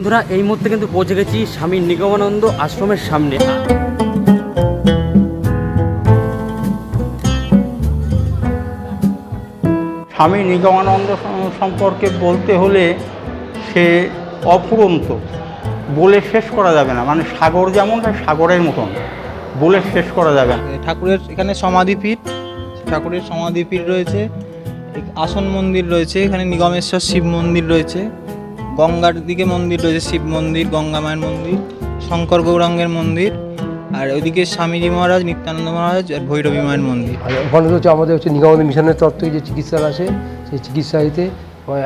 বন্ধুরা এই মুহূর্তে কিন্তু পৌঁছে গেছি স্বামী নিগমানন্দ আশ্রমের সামনে। স্বামী নিগমানন্দ সম্পর্কে বলতে হলে সে অফুরন্ত। বলে শেষ করা যাবে না। মানে সাগর যেমন সাগরের মতন। বলে শেষ করা যাবে না। ঠাকুরের এখানে সমাধিপীঠ ঠাকুরের সমাধিপীঠ রয়েছে। এক আসন মন্দির রয়েছে। এখানে নিগমেশ্বর শিব মন্দির রয়েছে। গঙ্গার দিকে মন্দির রয়েছে শিব মন্দির গঙ্গা মায়ের মন্দির শঙ্কর গৌরাঙ্গের মন্দির আর ওইদিকে স্বামীজি মহারাজ নিত্যানন্দ মহারাজ আর ভৈরবী মায়ের মন্দির। আর ওখানে তো হচ্ছে আমাদের হচ্ছে নিগমানন্দ মিশনের তরফ থেকে যে চিকিৎসা আছে সেই চিকিৎসাতে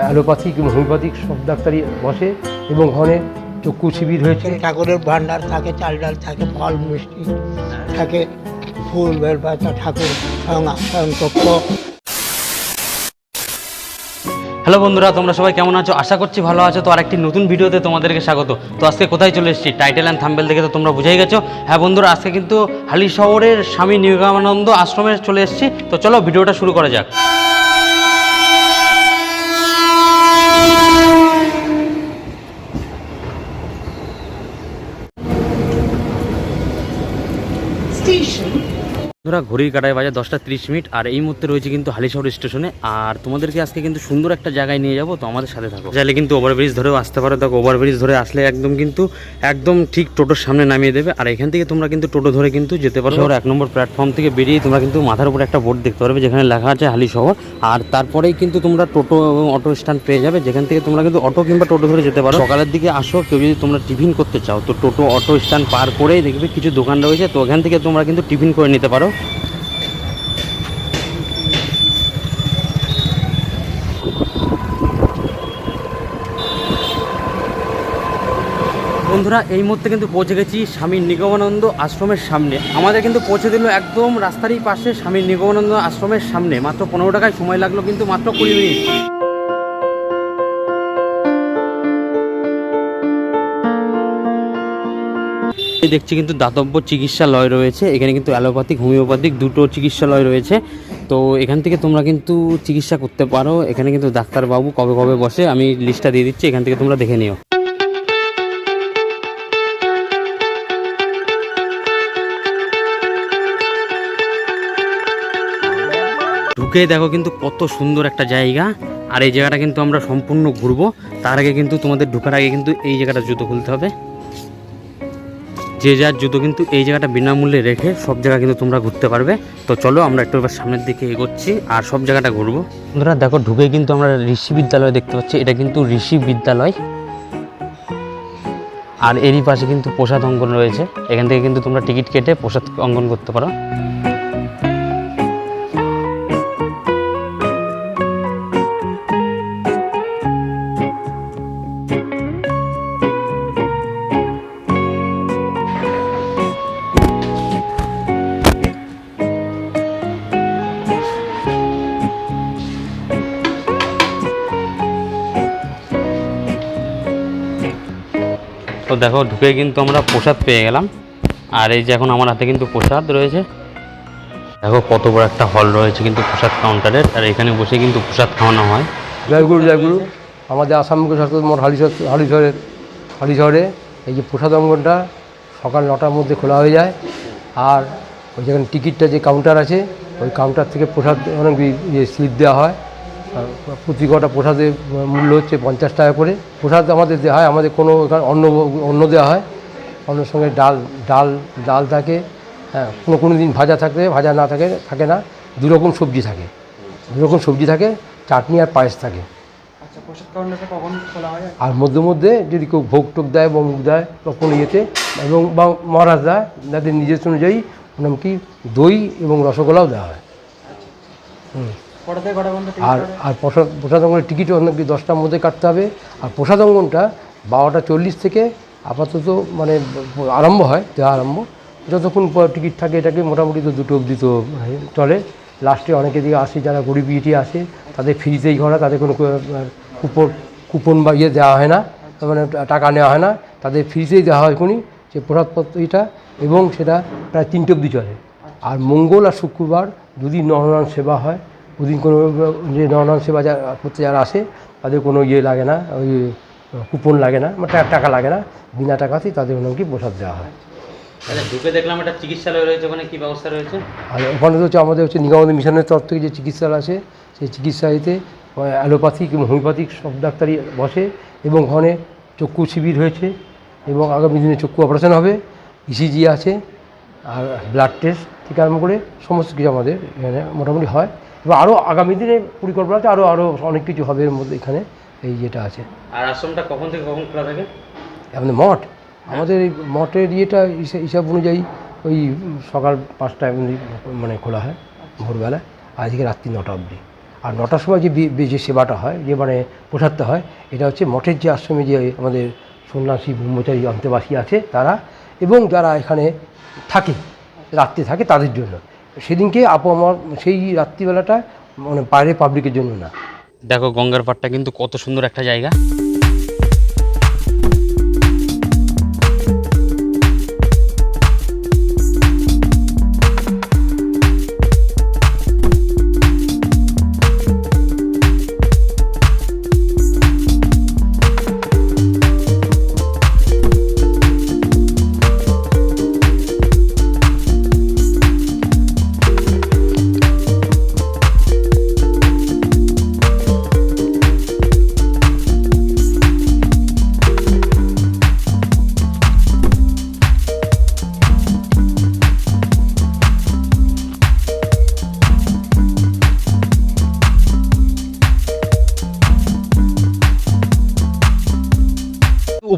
অ্যালোপ্যাথিক এবং হোমিওপ্যাথিক সব ডাক্তারই বসে এবং ওখানে চক্ষু শিবির হয়েছে। ঠাকুরের ভান্ডার থাকে চাল ডাল থাকে ফল মিষ্টি থাকে ফুল বেলপাতা ঠাকুর স্বয়ং স্বয়ং কক্ষ হ্যালো বন্ধুরা, তোমরা সবাই কেমন আছো? আশা করছি ভালো আছো। তো আরেকটি নতুন ভিডিওতে তোমাদেরকে স্বাগত। তো আজকে কোথায় চলে এসেছি? টাইটেল অ্যান্ড থাম্বেল দেখে তো তোমরা বুঝেই গেছো। হ্যাঁ বন্ধুরা, আজকে কিন্তু হালি শহরের স্বামী নিগমানন্দ আশ্রমে চলে এসেছি। তো চলো ভিডিওটা শুরু করা যাক। বন্ধুরা ঘড়ির কাটায় বাজে দশটা ত্রিশ মিনিট, আর এই মুহূর্তে রয়েছে কিন্তু হালিশহর স্টেশনে, আর তোমাদেরকে আজকে কিন্তু সুন্দর একটা জায়গায় নিয়ে যাব, তো আমাদের সাথে থাকো। চাইলে কিন্তু ওভারব্রিজ ধরেও আসতে পারো, দেখো ওভারব্রিজ ধরে আসলে একদম কিন্তু, একদম ঠিক টোটোর সামনে নামিয়ে দেবে, আর এখান থেকে তোমরা কিন্তু টোটো ধরে কিন্তু যেতে পারো। শহর এক নম্বর প্ল্যাটফর্ম থেকে বেরিয়ে তোমরা কিন্তু মাথার উপরে একটা বোর্ড দেখতে পারবে, যেখানে লেখা আছে হালি শহর আর তারপরেই কিন্তু তোমরা টোটো এবং অটো স্ট্যান্ড পেয়ে যাবে, যেখান থেকে তোমরা কিন্তু অটো কিংবা টোটো ধরে যেতে পারো। সকালের দিকে আসো, কেউ যদি তোমরা টিফিন করতে চাও, তো টোটো, অটো স্ট্যান্ড পার করেই দেখবে কিছু দোকান রয়েছে, তো ওখান থেকে তোমরা কিন্তু টিফিন করে নিতে পারো। বন্ধুরা, এই মুহূর্তে কিন্তু পৌঁছে গেছি স্বামী নিগমানন্দ আশ্রমের সামনে। আমাদের কিন্তু পৌঁছে দিল একদম রাস্তারই পাশে স্বামী নিগমানন্দ আশ্রমের সামনে। মাত্র পনেরো টাকায় সময় লাগল কিন্তু মাত্র কুড়ি মিনিট। এই দেখছি কিন্তু দাতব্য চিকিৎসালয় রয়েছে। এখানে কিন্তু অ্যালোপ্যাথিক, হোমিওপ্যাথিক দুটো চিকিৎসালয় রয়েছে। তো এখান থেকে তোমরা কিন্তু চিকিৎসা করতে পারো। এখানে কিন্তু ডাক্তারবাবু কবে কবে বসে আমি লিস্টটা দিয়ে দিচ্ছি, এখান থেকে তোমরা দেখে নিও। ঢুকে দেখো কিন্তু কত সুন্দর একটা জায়গা। আর এই জায়গাটা কিন্তু আমরা সম্পূর্ণ ঘুরবো। তার আগে কিন্তু তোমাদের ঢোকার আগে কিন্তু এই জায়গাটা জুতো খুলতে হবে। যে যার জুতো কিন্তু এই জায়গাটা বিনামূল্যে রেখে সব জায়গা কিন্তু তোমরা ঘুরতে পারবে। তো চলো আমরা একটু এবার সামনের দিকে এগোচ্ছি আর সব জায়গাটা ঘুরবো। বন্ধুরা, দেখো, ঢুকে কিন্তু আমরা ঋষি বিদ্যালয় দেখতে পাচ্ছি। এটা কিন্তু ঋষি বিদ্যালয়। আর এরই পাশে কিন্তু প্রসাদ অঙ্গন রয়েছে। এখান থেকে কিন্তু তোমরা টিকিট কেটে প্রসাদ অঙ্কন করতে পারো। তো দেখো, ঢুকে কিন্তু আমরা প্রসাদ পেয়ে গেলাম। আর এই যে এখন আমার হাতে কিন্তু প্রসাদ রয়েছে। দেখো, কত বড় একটা হল রয়েছে কিন্তু প্রসাদ কাউন্টারের আর এখানে বসে কিন্তু প্রসাদ খাওয়ানো হয়। জয়গুরু জয়গুরু। আমাদের সরকার মোট হালিশহর হালিশহরের হালিশহরে এই যে প্রসাদ অঙ্গনটা সকাল নটার মধ্যে খোলা হয়ে যায়। আর ওই যেখানে টিকিটটা যে কাউন্টার আছে, ওই কাউন্টার থেকে প্রসাদ অনেক ইয়ে স্লিপ দেওয়া হয়। প্রতি কটা প্রসাদের মূল্য হচ্ছে পঞ্চাশ টাকা করে। প্রসাদ আমাদের দেওয়া হয় আমাদের কোনো এখানে অন্ন অন্ন দেওয়া হয়। অন্যের সঙ্গে ডাল ডাল ডাল থাকে হ্যাঁ কোনো কোনো দিন ভাজা থাকে ভাজা না থাকে থাকে না। দু রকম সবজি থাকে। দু রকম সবজি থাকে চাটনি আর পায়েস থাকে। আর মধ্যে মধ্যে যদি কেউ ভোগ টোক দেয় বা মুখ দেয় বা কোনো ইয়েতে এবং বা মহারাজ দেয় যাদের নিজস্ব অনুযায়ী মানে কি? দই এবং রসগোল্লাও দেওয়া হয়। হুম। আর আর প্রসাদ প্রসাদ অঙ্গনের টিকিট অনেক দশটার মধ্যে কাটতে হবে। আর প্রসাদ অঙ্গনটা বারোটা চল্লিশ থেকে আপাতত মানে আরম্ভ হয় দেওয়া আরম্ভ। যতক্ষণ টিকিট থাকে এটাকে মোটামুটি তো দুটো অবধি তো চলে। লাস্টে অনেকে দিকে আসে যারা গরিব ইটি আসে তাদের ফ্রিতেই করা তাদের কোনো কুপন কুপন বা ইয়ে দেওয়া হয় না। মানে টাকা নেওয়া হয় না। তাদের ফ্রিতেই দেওয়া হয় কোনি সে প্রসাদপত্রটা এবং সেটা প্রায় তিনটে অবধি চলে। আর মঙ্গল আর শুক্রবার যদি নরনারায়ণ সেবা হয়। ওদিন কোনো যে নরনারায়ণ সেবা যা করতে যারা আসে তাদের কোনো ইয়ে লাগে না ওই কুপন লাগে না মানে টাকা লাগে না। বিনা টাকাতেই তাদের নাকি প্রসাদ দেওয়া হয়। ঢুকে দেখলাম একটা চিকিৎসালয় রয়েছে ওখানে কি ব্যবস্থা রয়েছে? আর ওখানে তো হচ্ছে আমাদের হচ্ছে নিগমানন্দ মিশনের তরফ থেকে যে চিকিৎসালয় আছে সেই চিকিৎসালয়তে অ্যালোপ্যাথিক এবং হোমিওপ্যাথিক সব ডাক্তারই বসে এবং ওখানে চক্ষু শিবির হয়েছে এবং আগামী দিনে চক্ষু অপারেশন হবে ইসিজি আছে আর ব্লাড টেস্ট থেকে আরম্ভ করে সমস্ত কিছু আমাদের এখানে মোটামুটি হয়। এবং আরও আগামী দিনে পরিকল্পনা আছে আরও আরও অনেক কিছু হবে এর মধ্যে এখানে এই যেটা আছে। আর আশ্রমটা কখন থেকে কখন খোলা থাকে? আমাদের মঠ আমাদের এই মঠের ইয়েটা হিসা- হিসাব অনুযায়ী ওই সকাল এমনি মানে খোলা হয় ভোরবেলায় আজকে রাত্রি নটা অবধি। আর নটার সময় যে যে সেবাটা হয় যে মানে প্রসাদটা হয় এটা হচ্ছে মঠের যে আশ্রমে যে আমাদের সন্ন্যাসী ব্রহ্মচারী অন্তেবাসী আছে তারা এবং যারা এখানে থাকে রাত্রে থাকে তাদের জন্য। সেদিনকে আপু আমার সেই রাত্রিবেলাটা মানে বাইরে পাবলিকের জন্য না। দেখো গঙ্গার পাড়টা কিন্তু কত সুন্দর একটা জায়গা।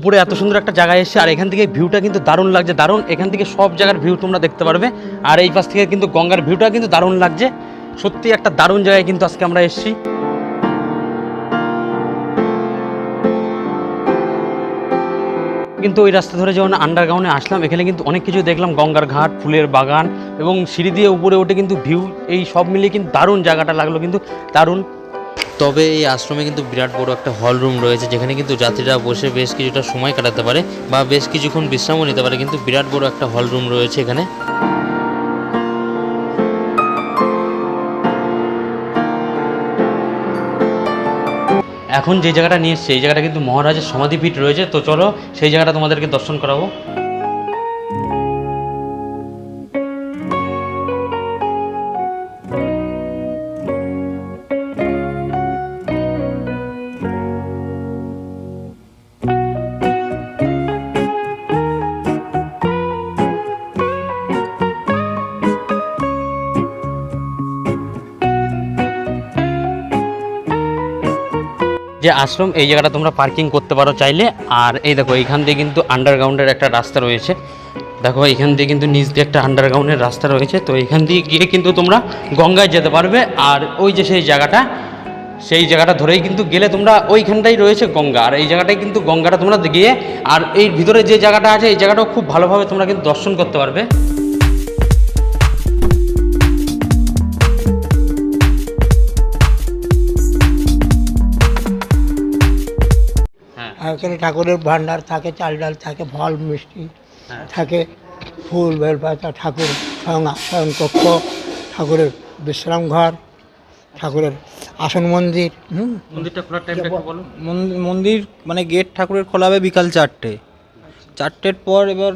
উপরে এত সুন্দর একটা জায়গায় এসে, আর এখান থেকে ভিউটা কিন্তু দারুণ লাগছে, দারুণ। এখান থেকে সব জায়গার ভিউ তোমরা দেখতে পারবে। আর এই পাশ থেকে কিন্তু গঙ্গার ভিউটা কিন্তু দারুণ লাগছে। সত্যি একটা দারুণ জায়গায় কিন্তু আজকে আমরা এসেছি। কিন্তু ওই রাস্তা ধরে যখন আন্ডারগ্রাউন্ডে আসলাম, এখানে কিন্তু অনেক কিছু দেখলাম। গঙ্গার ঘাট, ফুলের বাগান এবং সিঁড়ি দিয়ে উপরে উঠে কিন্তু ভিউ এই সব মিলিয়ে কিন্তু দারুণ জায়গাটা লাগল, কিন্তু দারুণ। তবে এই আশ্রমে কিন্তু বিরাট বড় একটা হল রুম রয়েছে, যেখানে কিন্তু যাত্রীরা বসে বেশ কিছুটা সময় কাটাতে পারে বা বেশ কিছুক্ষণ বিশ্রামও নিতে পারে। কিন্তু বিরাট বড় একটা হল রুম রয়েছে এখানে। এখন যে জায়গাটা নিয়ে এসছে, এই জায়গাটা কিন্তু মহারাজের সমাধিপীঠ রয়েছে। তো চলো সেই জায়গাটা তোমাদেরকে দর্শন করাবো। যে আশ্রম, এই জায়গাটা তোমরা পার্কিং করতে পারো চাইলে। আর এই দেখো, এইখান দিয়ে কিন্তু আন্ডারগ্রাউন্ডের একটা রাস্তা রয়েছে। দেখো এখান দিয়ে কিন্তু নিচ দিয়ে একটা আন্ডারগ্রাউন্ডের রাস্তা রয়েছে। তো এখান দিয়ে গিয়ে কিন্তু তোমরা গঙ্গায় যেতে পারবে। আর ওই যে সেই জায়গাটা সেই জায়গাটা ধরেই কিন্তু গেলে তোমরা ওইখানটাই রয়েছে গঙ্গা। আর এই জায়গাটাই কিন্তু গঙ্গাটা তোমরা গিয়ে, আর এই ভিতরে যে জায়গাটা আছে, এই জায়গাটাও খুব ভালোভাবে তোমরা কিন্তু দর্শন করতে পারবে। এখানে ঠাকুরের ভান্ডার থাকে চাল ডাল থাকে ফল মিষ্টি হ্যাঁ। থাকে ফুল বেলপাতা ঠাকুর স্বয়ং স্বয়ং কক্ষ ঠাকুরের বিশ্রাম ঘর ঠাকুরের আসন মন্দির হুম? মন্দিরটা খোলার টাইমটা একটু বলো। মন্দির মন্দির মানে গেট ঠাকুরের খোলা হবে বিকাল চারটে। চারটের পর এবার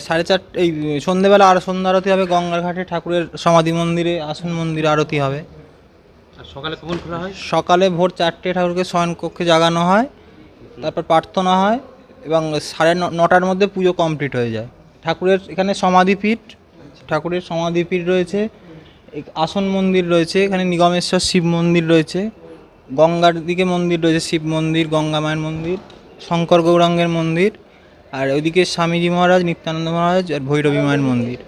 সাড়ে চারটে এই সন্ধেবেলা আর সন্ধ্যা আরতি হবে গঙ্গার ঘাটে ঠাকুরের সমাধি মন্দিরে আসন মন্দিরে আরতি হবে। সকালে কখন খোলা হয়? সকালে ভোর চারটে ঠাকুরকে শয়ন কক্ষে জাগানো হয়। তারপর প্রার্থনা হয় এবং সাড়ে নটার মধ্যে পুজো কমপ্লিট হয়ে যায়। ঠাকুরের এখানে সমাধিপীঠ ঠাকুরের সমাধিপীঠ রয়েছে আসন মন্দির রয়েছে এখানে নিগমেশ্বর শিব মন্দির রয়েছে গঙ্গার দিকে মন্দির রয়েছে শিব মন্দির গঙ্গামায়ের মন্দির শঙ্কর গৌরাঙ্গের মন্দির আর ওইদিকে স্বামীজি মহারাজ নিত্যানন্দ মহারাজ আর ভৈরবী মায়ের মন্দির।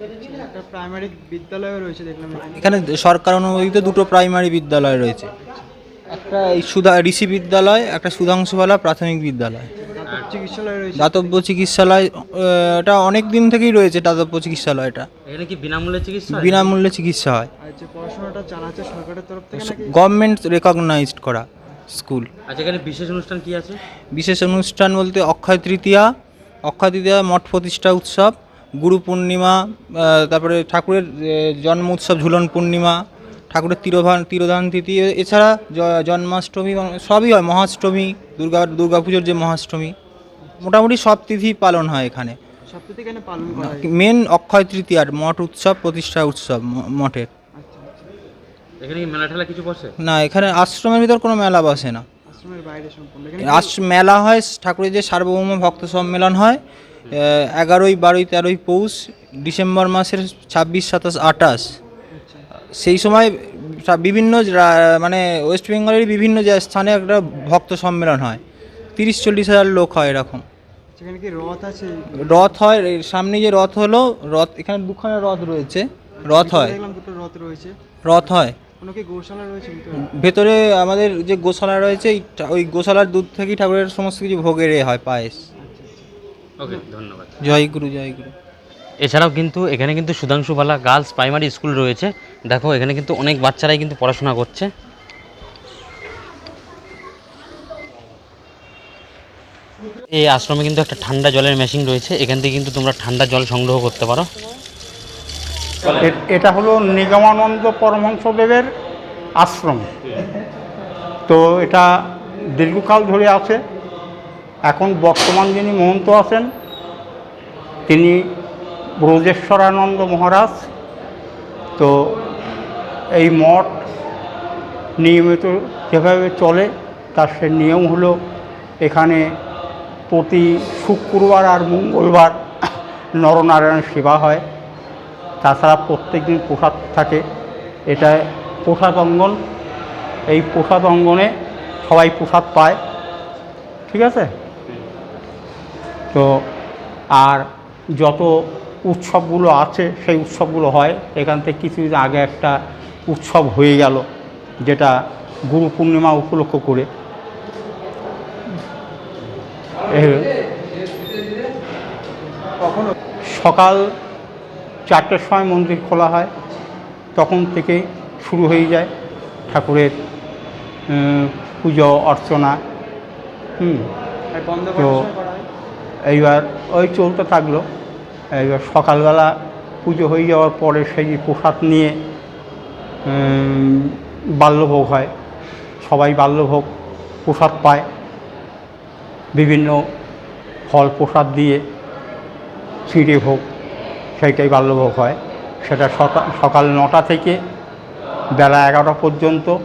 প্রাইমারি বিদ্যালয় রয়েছে দেখলাম। এখানে। সরকার অনুমোদিত দুটো প্রাইমারি বিদ্যালয় রয়েছে। একটা এই সুধা ঋষি বিদ্যালয় একটা সুধাংশুবালা প্রাথমিক বিদ্যালয়। চিকিৎসালয় রয়েছে। দাতব্য চিকিৎসালয় এটা অনেক দিন থেকেই রয়েছে দাতব্য চিকিৎসালয়টা। এখানে কি বিনামূল্যে চিকিৎসা হয়? বিনামূল্যে চিকিৎসা হয়। আর পড়াশোনাটা চালাচ্ছে সরকারের তরফ থেকে গভর্নমেন্ট রেকগনাইজড করা স্কুল। আচ্ছা এখানে বিশেষ অনুষ্ঠান কি আছে? বিশেষ অনুষ্ঠান বলতে অক্ষয় তৃতীয়া অক্ষয় তৃতীয়া মঠ প্রতিষ্ঠা উৎসব গুরু পূর্ণিমা তারপরে ঠাকুরের জন্ম উৎসব ঝুলন পূর্ণিমা ঠাকুরের তিরোধান তিরোধান তিথি এছাড়া জন্মাষ্টমী এবং সবই হয় মহাষ্টমী দুর্গা দুর্গা পুজোর যে মহাষ্টমী মোটামুটি সব তিথি পালন হয় এখানে। হয়? মেন অক্ষয় তৃতীয়ার মঠ উৎসব প্রতিষ্ঠা উৎসব মঠের। আচ্ছা আচ্ছা। এখানে কি মেলা ঠেলা কিছু বসে? না এখানে আশ্রমের ভিতর কোনো মেলা বসে না। আশ্রমের বাইরে সম্পূর্ণ। এখানে আস মেলা হয় ঠাকুরের যে সার্বভৌম ভক্ত সম্মেলন হয় এগারোই বারোই তেরোই পৌষ ডিসেম্বর মাসের ছাব্বিশ সাতাশ আটাশ আচ্ছা সেই সময় বিভিন্ন মানে ওয়েস্ট বেঙ্গলের বিভিন্ন যে স্থানে একটা ভক্ত সম্মেলন হয়। তিরিশ চল্লিশ হাজার লোক হয় এরকম। সেখানে কি রথ আছে? রথ হয় সামনে যে রথ হলো রথ এখানে দুখানা রথ রয়েছে। রথ হয়। রথ রয়েছে। রথ হয়। ভিতরে? আমাদের যে গোশালা রয়েছে ওই গোশালার দুধ থেকেই ঠাকুরের সমস্ত কিছু ভোগের এ হয় পায়েস। ওকে ধন্যবাদ। জয় গুরু জয় গুরু। এছাড়াও কিন্তু এখানে কিন্তু সুধাংশুবালা গার্লস প্রাইমারি স্কুল রয়েছে। দেখো, এখানে কিন্তু অনেক বাচ্চারাই কিন্তু পড়াশোনা করছে। এই আশ্রমে কিন্তু একটা ঠান্ডা জলের মেশিন রয়েছে। এখান থেকে কিন্তু তোমরা ঠান্ডা জল সংগ্রহ করতে পারো। এটা হলো নিগমানন্দ পরমহংসদেবের আশ্রম। তো এটা দীর্ঘকাল ধরে আছে। এখন বর্তমান যিনি মহন্ত আছেন, তিনি ব্রজেশ্বরানন্দ মহারাজ। তো এই মঠ নিয়মিত যেভাবে চলে, তার সে নিয়ম হলো এখানে প্রতি শুক্রবার আর মঙ্গলবার নরনারায়ণ সেবা হয়। তাছাড়া প্রত্যেক দিন প্রসাদ থাকে। এটা প্রসাদ অঙ্গন। এই প্রসাদ অঙ্গনে সবাই প্রসাদ পায়। ঠিক আছে? তো আর যত উৎসবগুলো আছে সেই উৎসবগুলো হয়। এখান থেকে কিছুদিন আগে একটা উৎসব হয়ে গেল যেটা গুরু পূর্ণিমা উপলক্ষ করে। সকাল চারটের সময় মন্দির খোলা হয় তখন থেকে শুরু হয়ে যায় ঠাকুরের পুজো অর্চনা। হুম তো এইবার ওই চলতে থাকল। সকালবেলা পুজো হয়ে যাওয়ার পরে সেই প্রসাদ নিয়ে বাল্যভোগ হয়। সবাই বাল্যভোগ প্রসাদ পায়। বিভিন্ন ফল প্রসাদ দিয়ে ছিঁড়ে ভোগ, সেইটাই বাল্যভোগ হয়। সেটা সকা- সকাল নটা থেকে বেলা এগারোটা পর্যন্ত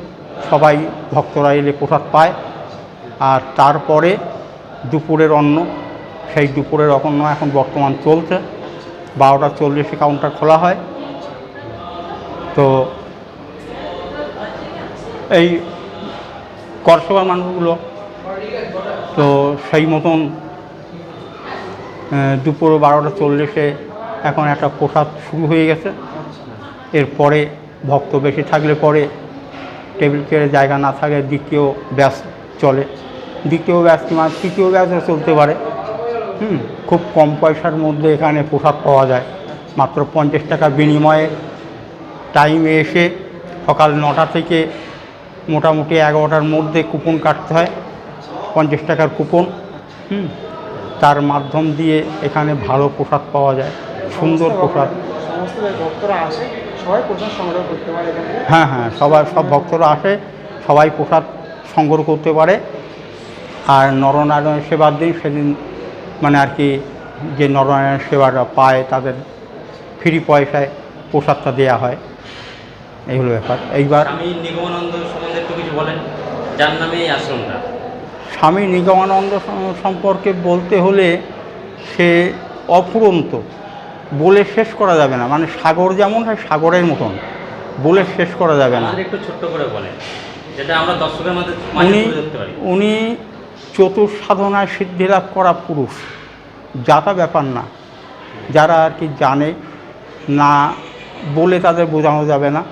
সবাই ভক্তরা এলে প্রসাদ পায়। আর তারপরে দুপুরের অন্ন, সেই দুপুরের অন্ন এখন বর্তমান চলছে। বারোটা চল্লিশে কাউন্টার খোলা হয়। তো এই করসভা মানুষগুলো, তো সেই মতন দুপুর বারোটা চল্লিশে এখন একটা প্রসাদ শুরু হয়ে গেছে। এরপরে ভক্ত বেশি থাকলে পরে টেবিল চেয়ারে জায়গা না থাকে দ্বিতীয় ব্যাস চলে। দ্বিতীয় ব্যাস কিংবা তৃতীয় ব্যাসও চলতে পারে। হুম খুব কম পয়সার মধ্যে এখানে প্রসাদ পাওয়া যায়। মাত্র পঞ্চাশ টাকা বিনিময়ে টাইমে এসে সকাল নটা থেকে মোটামুটি এগারোটার মধ্যে কুপন কাটতে হয় পঞ্চাশ টাকার কুপন হুম তার মাধ্যম দিয়ে এখানে ভালো প্রসাদ পাওয়া যায় সুন্দর থেকে হ্যাঁ হ্যাঁ সবাই সব ভক্তরা আসে সবাই প্রসাদ সংগ্রহ করতে পারে। আর নরনারায়ণ সেবার দিন সেদিন মানে আর কি যে নরনারায়ণ সেবাটা পায় তাদের ফ্রি পয়সায় প্রসাদটা দেওয়া হয়। এই হলো ব্যাপার। এইবার স্বামী নিগমানন্দ সম্বন্ধে একটু কিছু বলেন। যার নামে এই আশ্রমটা? স্বামী নিগমানন্দ সম্পর্কে বলতে হলে সে অফুরন্ত। বলে শেষ করা যাবে না। মানে সাগর যেমন হয় সাগরের মতন। বলে শেষ করা যাবে না। একটু ছোট্ট করে বলেন। যেটা আমরা দর্শকের মধ্যে উনি উনি চতুর সাধনায় সিদ্ধি লাভ করা পুরুষ যাতা ব্যাপার না। যারা আর কি জানে না বলে তাদের বোঝানো যাবে না।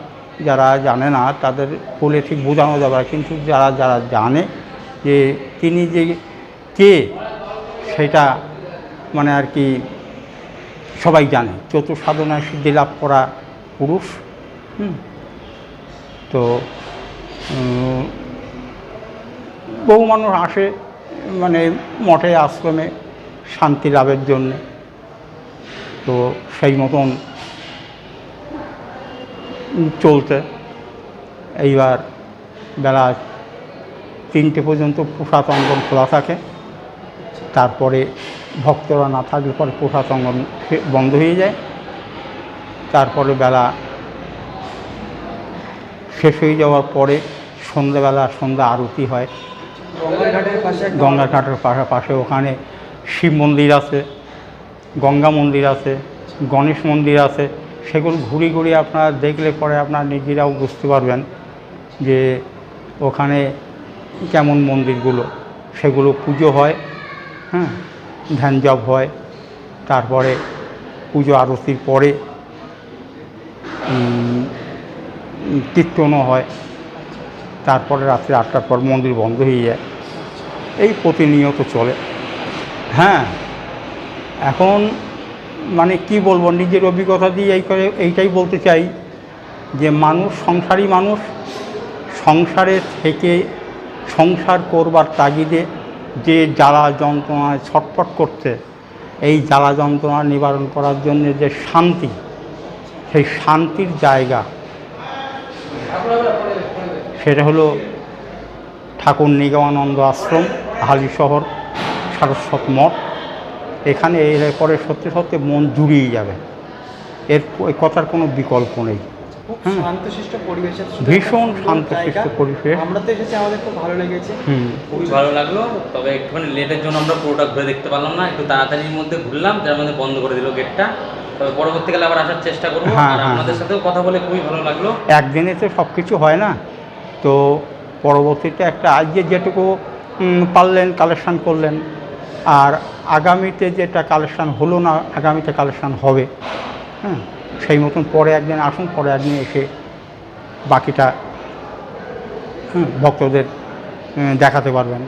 যারা জানে না তাদের বলে ঠিক বোঝানো যাবে না। কিন্তু যারা যারা জানে যে তিনি যে কে, সেটা মানে আর কি সবাই জানে। চতুর সাধনায় সিদ্ধি লাভ করা পুরুষ, হুম। তো বহু মানুষ আসে মানে মঠে আশ্রমে শান্তি লাভের জন্যে। তো সেই মতন চলতে এইবার বেলা তিনটে পর্যন্ত প্রসাদ অঙ্গন খোলা থাকে। তারপরে ভক্তরা না থাকলে পরে প্রসাদ অঙ্গন বন্ধ হয়ে যায়। তারপরে বেলা শেষ হয়ে যাওয়ার পরে সন্ধ্যাবেলা সন্ধ্যা আরতি হয়। গঙ্গা ঘাটের পাশাপাশি ওখানে শিব মন্দির আছে, গঙ্গা মন্দির আছে, গণেশ মন্দির আছে। সেগুলো ঘুরি ঘুরি আপনারা দেখলে পরে আপনারা নিজেরাও বুঝতে পারবেন যে ওখানে কেমন মন্দিরগুলো। সেগুলো পুজো হয় হ্যাঁ ধ্যান জপ হয়, তারপরে পুজো আরতির পরে কীর্তনও হয়। তারপরে রাত্রি আটটার পর মন্দির বন্ধ হয়ে যায়। এই প্রতিনিয়ত চলে। হ্যাঁ এখন মানে কি বলব, নিজের অভিজ্ঞতা দিয়ে এই করে, এইটাই বলতে চাই যে মানুষ, সংসারী মানুষ সংসারে থেকে সংসার করবার তাগিদে যে জ্বালা যন্ত্রণায় ছটফট করছে, এই জ্বালা যন্ত্রণা নিবারণ করার জন্য যে শান্তি, সেই শান্তির জায়গা সেটা হলো ঠাকুর নিগমানন্দ আশ্রম। হালি শহর সারস্বত মঠ। এখানে এর পরে সত্যি সত্যি মন জুড়িয়ে যাবে। এর কথার কোনো বিকল্প নেই। শান্তশিষ্ট পরিবেশের ভীষণ শান্তশিষ্ট পরিবেশ। আমরা তো এসেছি আমাদের খুব ভালো লেগেছে। হুম। খুবই ভালো লাগল তবে একটুখানি লেটের জন্য আমরা পুরোটা ঘুরে দেখতে পারলাম না একটু তাড়াতাড়ির মধ্যে ঘুরলাম তার মধ্যে বন্ধ করে দিল গেটটা তবে পরবর্তীকালে আবার আসার চেষ্টা করব হ্যাঁ, আর হ্যাঁ, আপনাদের সাথেও কথা বলে খুবই ভালো লাগল। একদিনে তো সব কিছু হয় না। তো পরবর্তীতে একটা আজকে যেটুকু পারলেন কালেকশান করলেন। আর আগামীতে যেটা কালেকশান হলো না আগামীতে কালেকশান হবে হ্যাঁ সেই মতন পরে একদিন আসুন পরে একদিন এসে বাকিটা হুম, ভক্তদের দেখাতে পারবেন।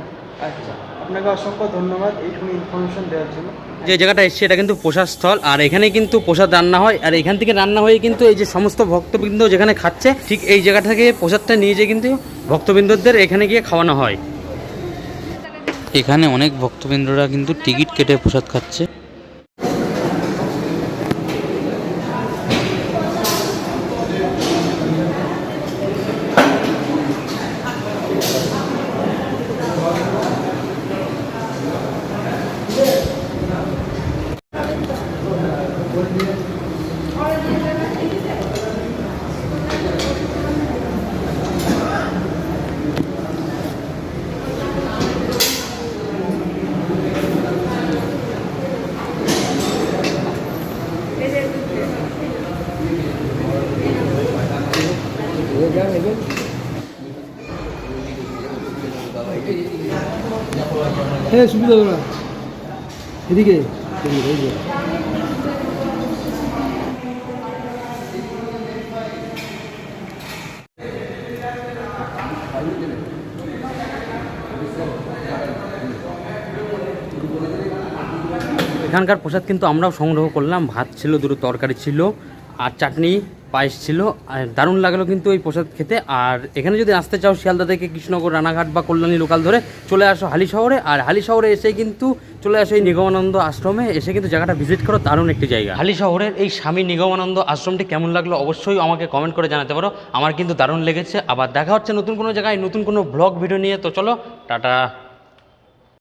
আচ্ছা আপনাকে অসংখ্য ধন্যবাদ এইটুকু ইনফরমেশন দেওয়ার জন্য। যে জায়গাটা এসছে এটা কিন্তু প্রসাদ স্থল আর এখানে কিন্তু প্রসাদ রান্না হয় আর এখান থেকে রান্না হয়ে কিন্তু এই যে সমস্ত ভক্তবৃন্দ যেখানে খাচ্ছে ঠিক এই জায়গা থেকে প্রসাদটা নিয়ে যেয়ে কিন্তু ভক্তবৃন্দদের এখানে গিয়ে খাওয়ানো হয়। এখানে অনেক ভক্তবৃন্দরা কিন্তু টিকিট কেটে প্রসাদ খাচ্ছে। হ্যাঁ সুবিধা না। এদিকে। এখানকার প্রসাদ কিন্তু আমরাও সংগ্রহ করলাম। ভাত ছিল, দুটো তরকারি ছিল, আর চাটনি পায়েস ছিল, আর দারুণ লাগল কিন্তু এই প্রসাদ খেতে। আর এখানে যদি আসতে চাও শিয়ালদা থেকে কৃষ্ণনগর, রানাঘাট বা কল্যাণী লোকাল ধরে, চলে আসো হালি শহরে। আর হালি শহরে এসে কিন্তু চলে আসো এই নিগমানন্দ আশ্রমে। এসে কিন্তু জায়গাটা ভিজিট করো, দারুণ একটি জায়গা। হালি শহরের এই স্বামী নিগমানন্দ আশ্রমটি কেমন লাগল অবশ্যই আমাকে কমেন্ট করে জানাতে পারো। আমার কিন্তু দারুণ লেগেছে। আবার দেখা হচ্ছে নতুন কোনো জায়গায়, নতুন কোনো ব্লগ ভিডিও নিয়ে। তো চলো, টাটা।